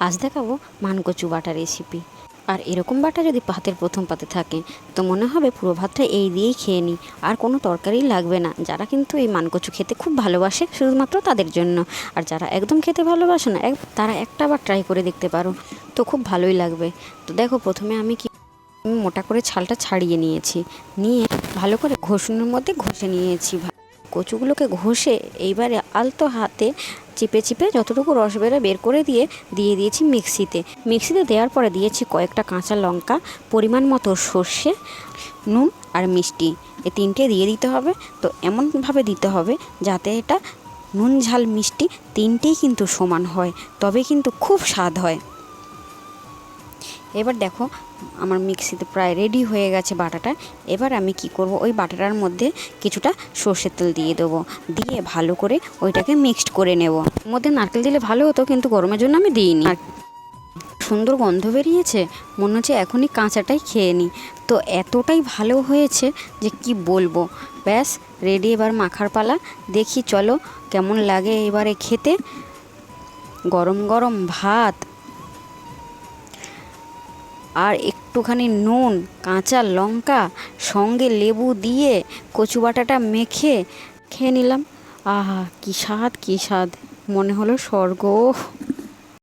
আজ দেখাবো মানকচু বাটা রেসিপি আর এরকম বাটা যদি ভাতের প্রথম পাতে থাকে, তো মনে হবে পুরো ভাতটা এই দিয়েই খেয়ে নিই। আর কোনো তরকারি লাগবে না। যারা কিন্তু এই মানকচু খেতে খুব ভালোবাসে, শুধুমাত্র তাদের জন্য। আর যারা একদম খেতে ভালোবাসে না, এক- তারা একটা বার ট্রাই করে দেখতে পারো, তো খুব ভালোই লাগবে। তো দেখো, প্রথমে আমি কি মোটা করে ছালটা ছাড়িয়ে নিয়েছি। নিয়ে ভালো করে ঘষুনের মধ্যে ঘষে নিয়েছি কচুগুলোকে ঘষে এইবারে আলতো হাতে চিপে চিপে যতটুকু রস বেরো বের করে দিয়ে দিয়ে দিয়েছি মিক্সিতে। মিক্সিতে দেওয়ার পরে দিয়েছি কয়েকটা কাঁচা লঙ্কা, পরিমাণ মতো সর্ষে, নুন আর মিষ্টি। এই তিনটে দিয়ে দিতে হবে। তো এমনভাবে দিতে হবে যাতে এটা নুন ঝাল মিষ্টি তিনটেই কিন্তু সমান হয়। তবে কিন্তু খুব স্বাদ হয়। এবার দেখো, আমার মিক্সিতে প্রায় রেডি হয়ে গেছে বাটাটা। এবার আমি কি করব, ওই বাটাটার মধ্যে কিছুটা সর্ষের তেল দিয়ে দেবো। দিয়ে ভালো করে ওইটাকে মিক্সড করে নেব। মধ্যে নারকেল দিলে ভালো হতো, কিন্তু গরমের জন্য আমি দিইনি। সুন্দর গন্ধ বেরিয়েছে, মনে হচ্ছে এখনই কাঁচাটাই খেয়ে নিই। তো এতটাই ভালো হয়েছে যে কি বলব। ব্যাস রেডি এবার মাখার পালা। দেখি চলো কেমন লাগে এবারে খেতে। গরম গরম ভাত। আর একটুখানি নুন, কাঁচা লঙ্কা, সঙ্গে লেবু দিয়ে কচু বাটাটা মেখে খেয়ে নিলাম। আহা, কী স্বাদ কী স্বাদ। মনে হলো স্বর্গ।